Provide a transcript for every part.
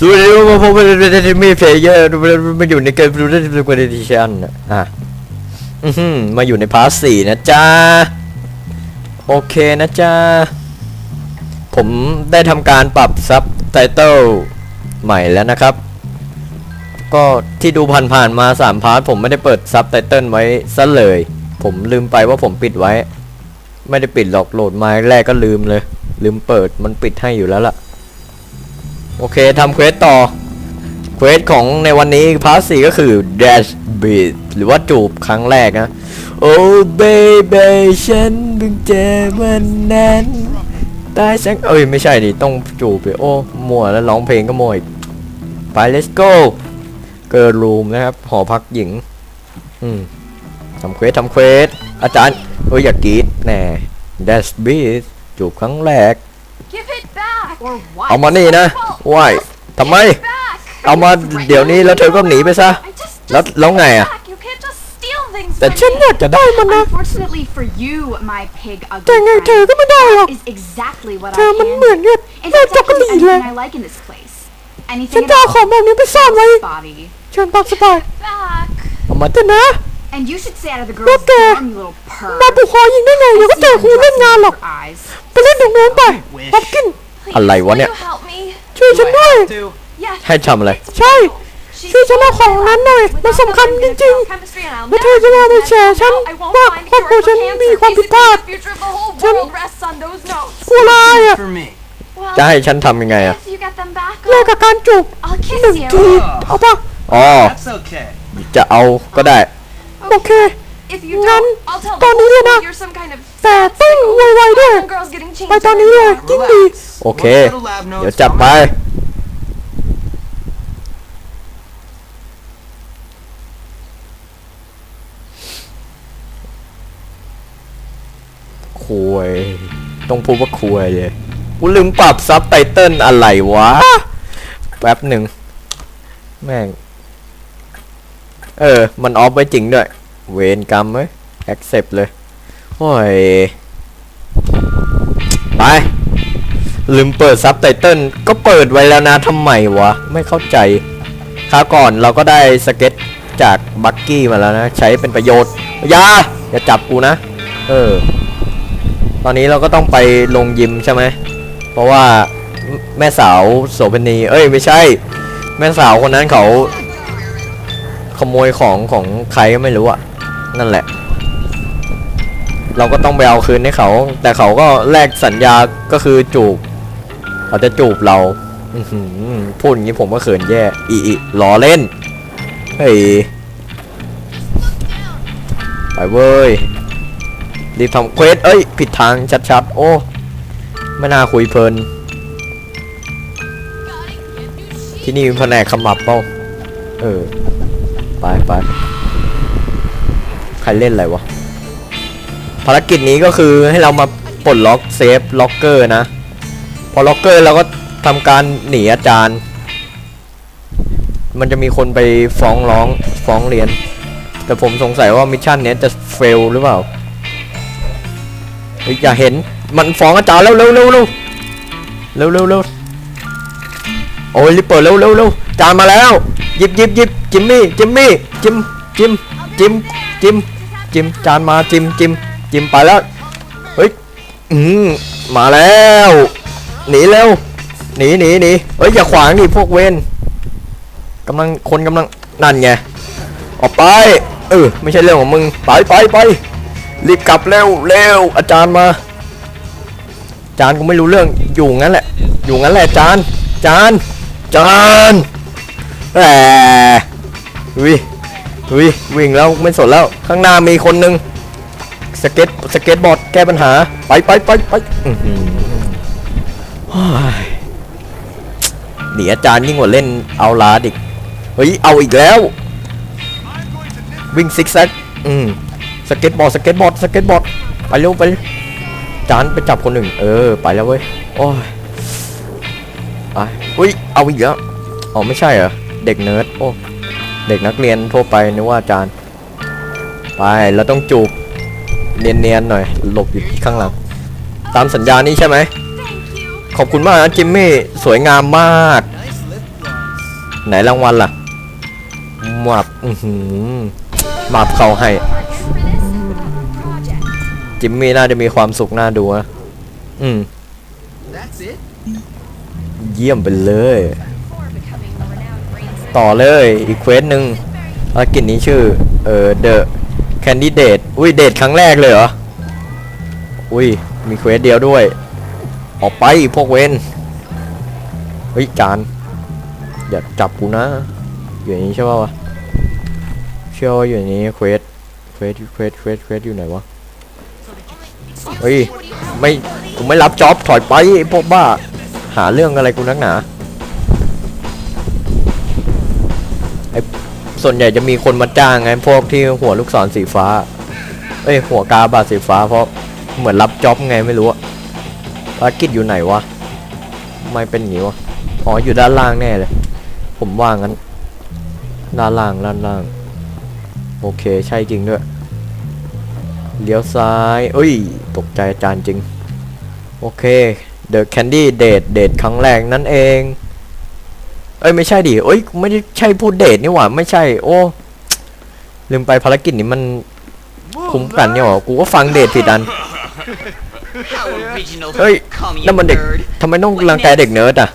สวัสดีครับผมเป็นมีเพลเยอร์มาอยู่ในเกมรูดดิคอดิชันอะอื้อหือมาอยู่ในพาร์ทสี่นะจ๊ะ โอเคนะจ๊ะ ผมได้ทำการปรับซับไตเติลใหม่แล้วนะครับ ก็ที่ดูผ่านๆมาสามพาร์ทผมไม่ได้เปิดซับไตเติลไว้ซะเลย ผมลืมไปว่าผมปิดไว้ ไม่ได้ปิดหรอกโหลดมาแรกก็ลืมเลย ลืมเปิดมันปิดให้อยู่แล้วล่ะ โอเคทำเควสต่อ เควสของในวันนี้พาร์ทสี่ก็คือ dash beat หรือว่าจูบครั้งแรกนะ โอ้ baby ฉันเพิ่งเจอมันนั้นตายฉันเอ้ย ไม่ใช่ดิต้องจูบไปโอ้มัวแล้วร้องเพลงก็มัวอีกไป let's go เกิร์ลรูมนะครับ หอพักหญิง อืมทำเควสทำเควส อาจารย์ เอ้ย อย่ากรีดแน่ dash beat จูบครั้งแรก Give it back! Or what? เอามานี่นะว่ายทำไม Back! เอามาเดี๋ยวนี้แล้วเธอก็หนีไปซะ I just, แล้ว just แล้วไงอ่ะ back. You can't just steal things แต่ from ฉัน me. อยากจะได้มันนะ Unfortunately for you, my pig แต่ ugly ไงเธอ friend, ก็ไม่ได้หรอก is exactly what เธอ I มัน can. เหมือนกับ In แม่ fact, จักร actually ลีเลย anything I like in this place. ฉัน Anything จะเอา at ของแบบนี้ไปซ่อนไว้ all. Body. เชิญตามสบาย Back! เอามาเถอะนะ And you should stay out of the What girls' the- dorm, you little perv. มาบุกคอยิงได้ไงเดี๋ยวก็เจอครูเล่นงานหรอก ตรงนู้นไปป๊อปกิน อะไรวะเนี่ย ช่วยฉันด้วย ให้ทำอะไร ใช่ ช่วยฉันเอาของนั้นหน่อย มันสำคัญจริงๆแล้วเธอจะมาไปแฉฉันว่าครอบครัวฉันมีความผิดพลาดฉันกลัวลายอะจะให้ฉันทำยังไงอะเลิกกับการจูบหนึ่งทีเอาปะอ๋อจะเอาก็ได้ โอเคงั้นตอนนี้เลยนะ school you're some kind of แต่ต้องไวๆด้วย Some girls getting changed ไปตอนนี้เลยยิ่งดี Relax. โอเค We'll go to lab notes เดี๋ยวจับไป คุย ต้องพูดว่าคุยเลยกูลืมปรับซับไตเติลอะไรวะ แป๊บหนึ่ง แม่ง เออ มันออฟไว้จริงด้วย เวนกรรมเว้ย accept เลย โอ้ย ไป ลืมเปิดซับไตเติลก็เปิดไว้แล้วนะทำไมวะ ไม่เข้าใจคราวก่อนเราก็ได้สเก็ตจากบักกี้มาแล้วนะ ใช้เป็นประโยชน์อย่าอย่าจับกูนะ เออ ตอนนี้เราก็ต้องไปลงยิมใช่ไหม เพราะว่าแม่สาวโสเภณี เอ้ยไม่ใช่ แม่สาวคนนั้นเขา ขโมยของของใครก็ไม่รู้อะนั่นแหละ เราก็ต้องไปเอาคืนให้เขา แต่เขาก็แลกสัญญาก็คือจูบเขาจะจูบเราอืพูดอย่างนี้ผมก็เขินแย่อีอีล้อเล่นเฮ้ยไปเว้ยรีบทำเควสเอ้ย ผิดทางชัดๆ โอ้ไม่น่าคุยเพลิน ที่นี่มีแผนกขมับเปล่าเออ ไปไปใครเล่นอะไรวะ ภารกิจนี้ก็คือให้เรามาปลดล็อกเซฟล็อกเกอร์นะ พอล็อกเกอร์เราก็ทำการหนีอาจารย์ มันจะมีคนไปฟ้องร้องฟ้องเรียน แต่ผมสงสัยว่ามิชชั่นนี้จะเฟลหรือเปล่าเฮ้ยอย่าเห็นมันฟ้องอาจารย์เร็วเร็วเร็วเร็วเร็วเร็วเร็วโอ้ยรีบเปิดเร็วเร็วเร็วอาจารมาแล้วหยิบหยิบหยิบจิมมี่จิมมี่จิมจิมจิมจิมจิมจานมาจิมจิม จิ้มไปแล้ว เฮ้ย อืมมาแล้ว หนีเร็วหนีหนีหนีเฮ้ย อย่าขวางดิพวกเวนกำลัง คนกำลัง นั่นไง ออกไป เออ ไม่ใช่เรื่องของมึง ไปไปไปรีบกลับเร็วเร็วอาจารย์มา อาจานกูไม่รู้เรื่อง อยู่งั้นแหละ อยู่งั้นแหละอาจานจานจานแหมวิวิวิ่งแล้วไม่สนแล้ว ข้างหน้ามีคนหนึ่ง สเก็ตสเก็ตบอร์ดแก้ปัญหา ไปไปไปไปอื้อหือโอ้ยหนีอาจารย์ยิ่งกว่าเล่นเอาลาดอีกเฮ้ยเอาอีกแล้ว วิ่งซิกแซกอืมสเก็ตบอร์ดสเก็ตบอร์ดสเก็ตบอร์ดไปเร็วไปเร็วจานไปจับคนหนึ่งเออ ไปแล้วเว้ยโอ้ยไปอุ้ยเอาอีกแล้วอ๋อไม่ใช่เหรอเด็กเนิร์ดโอ้เด็กนักเรียนทั่วไปนึกว่าอาจารย์ไปเราต้องจูบ เนียนๆหน่อย หลบอยู่ข้างหลัง ตามสัญญานี้ใช่ไหม Thank you. ขอบคุณมากนะจิมมี่ สวยงามมาก Nice lip gloss. ไหนรางวัลล่ะหมับอือหือหมับเขาให้ จิมมี่น่าจะมีความสุขน่าดูนะอืม That's it? เยี่ยมไปเลย ต่อเลยอีกเควสหนึ่งภารกิจนี้ชื่อ เอ่อ The Candidate อุ้ยเดทครั้งแรกเลยเหรอ อุ้ย มีเควสเดียวด้วย ออกไปพวกเวนเฮ้ยจานอย่าจับกูนะ อยู่นนี้ใช่ป่าวะเชื่อว่าอยู่นนี้เควสเควสเควสเควสเควสอยู่ไหนวะเฮ้ยไม่กูไม่รับจ็อบถอยไปพวกบ้า หาเรื่องอะไรกูนักหนา ส่วนใหญ่จะมีคนมาจ้างไงพวกที่หัวลูกศรสีฟ้า เอ้ยหัวกาบาดสีฟ้าเพราะเหมือนรับจ็อบไงไม่รู้อะภารกิจอยู่ไหนวะไม่เป็นอย่างงี้วะอ๋ออยู่ด้านล่างแน่เลย ผมว่างั้นด้านล่างด้านล่าง โอเคใช่จริงด้วยเลี้ยวซ้ายเอ้ย ตกใจอาจารย์จริง โอเค The Candy Date เดทครั้งแรกนั่นเอง เอ้ยไม่ใช่ดิเอ้ยไม่ได้ใช่พูดเดทนี่หว่าไม่ใช่ โอ้ลืมไปภารกิจนี้มันคุ้มกันเนี่ยหว่ากูก็ฟังเดทผิดอันเฮ้ยนั่นมันเด็กทำไมต้องรังแกเด็กเนิร์ดอะ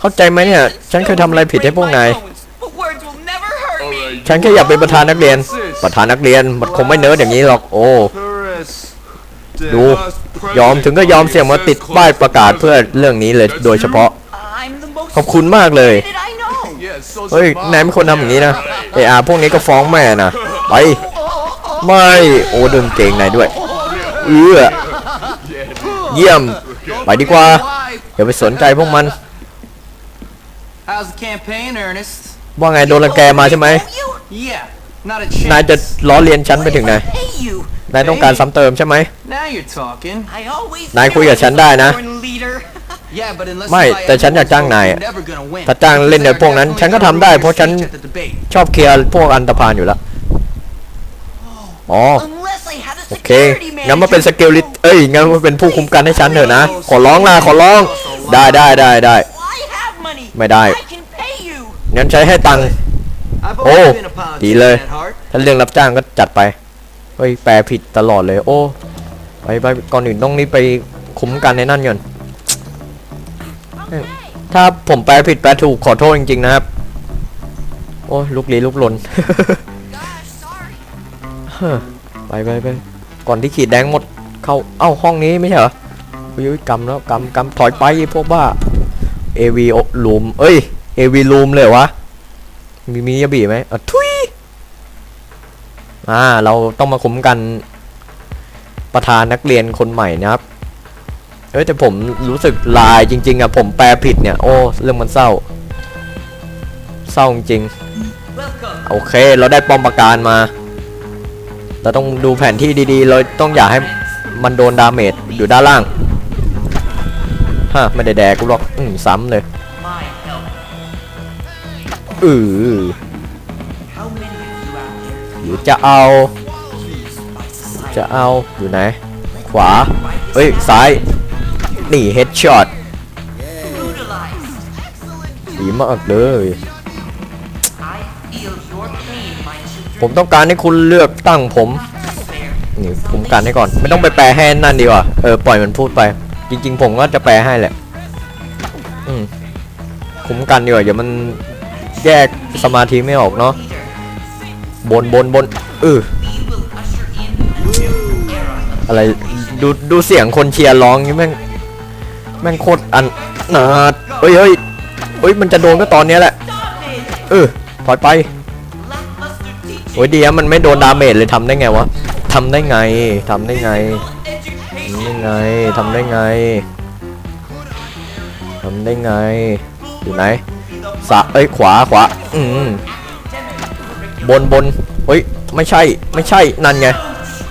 เข้าใจไหมเนี่ย ฉันเคยทำอะไรผิดให้พวกนายฉันแค่อยากเป็นประธานนักเรียน ประธานนักเรียนมันคงไม่เนิร์ดอย่างนี้หรอกโอ้ดูยอมถึงก็ยอมเสี่ยงมาติดป้ายประกาศเพื่อเรื่องนี้เลยโดยเฉพาะ ขอบคุณมากเลย did I know. เฮ้ยนายไม่ควรทำอย่างนี้นะเออาพวกนี้ก็ฟ้องแม่นะไปไม่โอ้ดึงเก่งนายด้วยเอื้อเยี่ยมไปดีกว่าอย่าไปสนใจพวกมัน How's the campaign, Ernest? ว่าไงโดนรังแกมาใช่ไหม Yeah, not a chance. นายจะล้อเลียนฉันไปถึงไหน Hey you. นายต้องการซ้ำเติมใช่ไหม Now you're talking. I always นายคุยกับฉันได้นะ Yeah, but unless ไม่ you buy แต่ฉันอยากจ้างนาย you're อะ never gonna win. ถ้าจ้างเล่นในพวกนั้น ฉันก็ทำได้เพราะฉัน At the debate. ชอบเคลียร์พวกอันตพานอยู่แล้วอ๋อ Unless I had a โอเคงั้นมาเป็นสเกลลิตเอ้ยงั้นมาเป็นผู้คุมกันให้ฉันเถอะนะ ขอร้องล่ะขอร้องได้ได้ได้ได้ I have money. ไม่ได้ I can pay you. งั้นใช้ให้ตังค์ I've โอ้ always been a ดีเลย politician at heart. ถ้าเรื่องรับจ้างก็จัดไปเฮ้ยแปลผิดตลอดเลย โอ้ไปไปก่อนอื่นต้องนี่ไปคุ้มกันในนั่นก่อน ถ้าผมแปลผิดแปลถูกขอโทษจริงๆนะครับ โอ้ลุกลี้ลุกลนไปไปไปก่อนที่ขีดแดงหมดเข้าเอ้าห้องนี้ไม่ใช่เหรออุ้ยอุ้ยกำแล้วกำกำถอยไปพวกบ้า AV ลูมเอ้ย AV ลูมเลยวะ มีมียาบีไหมอะทุยอ่าเราต้องมาคุ้มกันประธานนักเรียนคนใหม่นะครับ เอ้ยแต่ผมรู้สึกลายจริง ๆอะผมแปลผิดเนี่ยโอ้เรื่องมันเศร้า เศร้าจริงโอเค เราได้ป้อมปราการมา เราต้องดูแผนที่ดีๆ เราต้องอย่าให้มันโดนดาเมจอยู่ด้านล่างฮะไม่ได้แดกกูหรอกอืมซ้ำเลยอือหรือจะเอา จะเอาอยู่ไหน ขวา เอ้ย ซ้าย นี่เฮดช็อตดีมากเลย ผมต้องการให้คุณเลือกตั้งผม นี่ผมกันให้ก่อน ไม่ต้องไปแปลให้นั่นดีกว่า เออปล่อยมันพูดไป จริง ๆ ผมก็จะแปลให้แหละ อืมคุ้มกันดีกว่าอย่ามันแยกสมาธิไม่ออกเนาะ บนบนบนเอออะไรดูดูเสียงคนเชียร์ร้องนี่แม่ง แม่งโคตรอันนาดเอ้ยเฮ้ยเฮ้ยมันจะโดนก็ตอนเนี้ยแหละ เออถอยไปโอ้ยดีอะมันไม่โดนดาเมจเลยทำได้ไงวะทำได้ไงทำได้ไงทำได้ไงทำได้ไงทำได้ไงอยู่ไหนสะเอ้ยขวาขวาอืมบนบนเฮ้ยไม่ใช่ไม่ใช่นั่นไง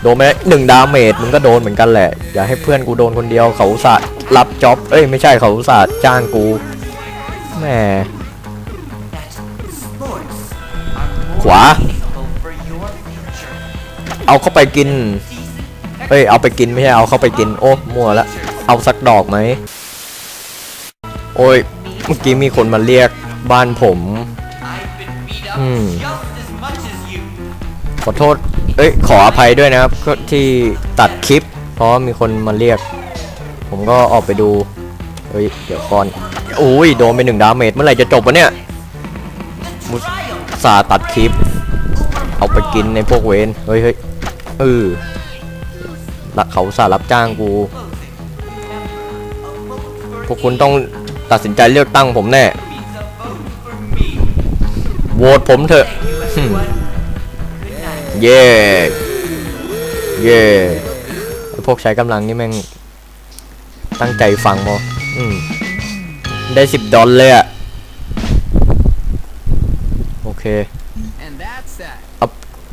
โดนไปแล้วหนึ่งดาเมจมึงก็โดนเหมือนกันแหละ อย่าให้เพื่อนกูโดนคนเดียวเขาอุตสาห์ รับจ็อบเอ้ยไม่ใช่เขาอุตสาห์จ้างกูแหมขวา เอาเข้าไปกินเอ้ยเอาไปกินไม่ใช่เอาเข้าไปกินโอ้มัวละเอาสักดอกไหมโอ้ยเมื่อกี้มีคนมาเรียกบ้านผม I've been beat up Hmm. just as much as you. ขอโทษ เอ้ยขออภัยด้วยนะครับที่ตัดคลิป เพราะมีคนมาเรียก ผมก็ออกไปดูเฮ้ยเดี๋ยวก่อนโอ้ยโดนไปหนึ่งดาเมจเมื่อไหร่จะจบวะเนี่ยมุสาตัดคลิป เอาไปกินในพวกเวนเฮ้ยเฮ้ยเออละเขาสารับจ้างกู พวกคุณต้องตัดสินใจเลือกตั้งผมแน่โหวตผมเถอะเย่เย่พวกใช้กำลังนี่แม่ง ตั้งใจฟังมออืม ได้สิบดอลเลยอะโอเค And that's that. เอา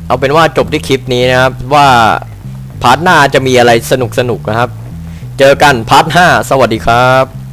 เอาเป็นว่าจบที่คลิปนี้นะครับ ว่าพาร์ทหน้าจะมีอะไรสนุกสนุกๆนะครับ เจอกันพาร์ทห้าสวัสดีครับ